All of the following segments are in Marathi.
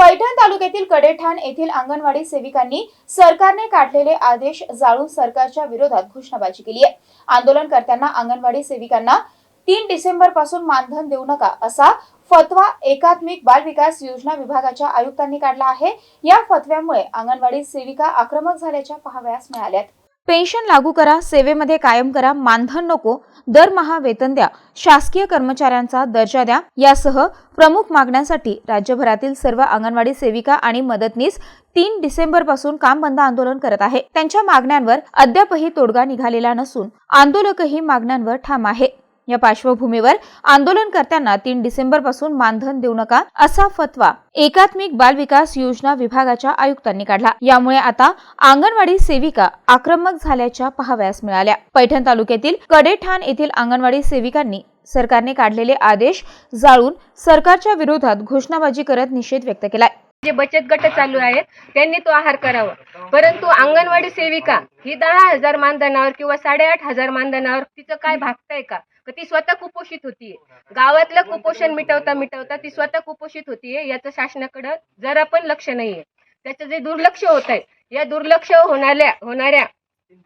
पैठण तालुक्यातील कडेठाण येथील अंगणवाडी सेविकांनी सरकारने काढलेले आदेश जाळून सरकारच्या विरोधात घोषणाबाजी केली आहे. आंदोलनकर्त्यांना अंगणवाडी सेविकांना तीन डिसेंबरपासून मानधन देऊ नका असा फतवा एकात्मिक बाल विकास योजना विभागाच्या आयुक्तांनी काढला आहे. या फतव्यामुळे अंगणवाडी सेविका आक्रमक झाल्याच्या पाहावयास मिळाल्यात. पेन्शन लागू करा सेवेमध्ये कायम करा मानधन नको दरमहा वेतन द्या शासकीय कर्मचाऱ्यांचा दर्जा द्या यासह प्रमुख मागण्यांसाठी राज्यभरातील सर्व अंगणवाडी सेविका आणि मदतनीस तीन डिसेंबरपासून काम बंद आंदोलन करत आहे. त्यांच्या मागण्यांवर अद्यापही तोडगा निघालेला नसून आंदोलकही मागण्यांवर ठाम आहे. या पार्श्वभूमीवर आंदोलनकर्त्यांना तीन डिसेंबरपासून मानधन देऊ नका असा फतवा एकात्मिक बाल विकास योजना विभागाच्या आयुक्तांनी काढला. यामुळे आता अंगणवाडी सेविका आक्रमक झाल्याच्या पाहावयास मिळाल्या. पैठण तालुक्यातील कडेठाण येथील अंगणवाडी सेविकांनी सरकारने काढलेले आदेश जाळून सरकारच्या विरोधात घोषणाबाजी करत निषेध व्यक्त केलाय. जे बचत गट चालू आहेत त्यांनी तो आहार करावा. परंतु अंगणवाडी सेविका ही दहा हजार मानधनावर किंवा साडेआठ हजार मानधनावर तिचं काय भागतंय का? ती स्वतः कुपोषित होतीये गावातलं कुपोषण मिटवता मिटवता ती स्वतः कुपोषित होतीये. याचं शासनाकडं जरा पण लक्ष नाहीये. त्याचं जे दुर्लक्ष होत आहे या दुर्लक्ष होणाऱ्या होणाऱ्या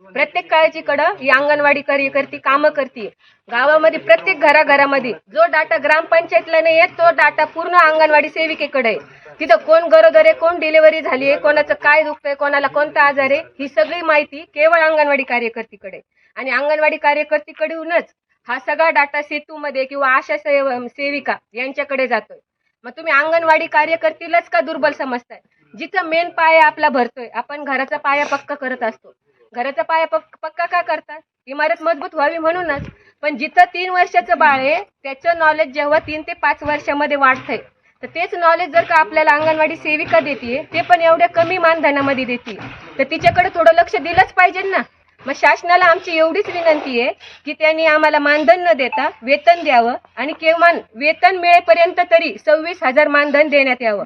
प्रत्येक काळाची कडं ही अंगणवाडी कार्यकर्ती कामं करते गावामध्ये प्रत्येक घराघरामध्ये जो डाटा ग्रामपंचायतला नाही आहे तो डाटा पूर्ण अंगणवाडी सेविकेकडे आहे. तिथं कोण गरोदर आहे कोण डिलिव्हरी झाली आहे कोणाचं काय दुखतंय कोणाला कोणता आजार आहे ही सगळी माहिती केवळ अंगणवाडी कार्यकर्तीकडे आणि अंगणवाडी कार्यकर्तीकडूनच हा सगळा डाटा सेतूमध्ये किंवा आशा सेव सेविका यांच्याकडे जातोय. मग तुम्ही अंगणवाडी कार्यकर्तीलाच का दुर्बल समजताय? जिथं मेन पाया आपला भरतोय आपण घराचा पाया पक्का करत असतो. घराचा पाया पक पक्का का करतात? इमारत मजबूत व्हावी म्हणूनच. पण जिथं तीन वर्षाचं बाळ आहे त्याचं नॉलेज जेव्हा तीन ते पाच वर्षामध्ये वाढतंय तर तेच नॉलेज जर का आपल्याला अंगणवाडी सेविका देते ते पण एवढ्या कमी मानधनामध्ये देते तर तिच्याकडे थोडं लक्ष दिलंच पाहिजे ना. मग शासनाला आमची एवढीच विनंती आहे की त्यांनी आम्हाला मानधन न देता वेतन द्यावं आणि किमान वेतन मिळेपर्यंत तरी सव्वीस हजार मानधन देण्यात यावं.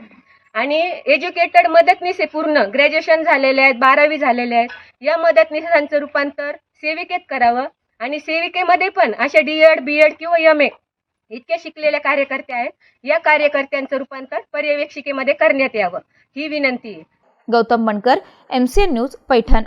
आणि एज्युकेटेड मदतनीस पूर्ण. ग्रॅज्युएशन झालेले आहेत बारावी झालेले आहेत. या मदतनीसांचं रूपांतर सेविकेत करावं आणि सेविकेमध्ये पण अशा डी एड बी एड किंवा एम ए इतक्या शिकलेल्या कार्यकर्त्या आहेत. या कार्यकर्त्यांचं रूपांतर पर्यवेक्षिकेमध्ये करण्यात यावं. ही विनंती आहे. Gautam Mankar MCN news Paithan.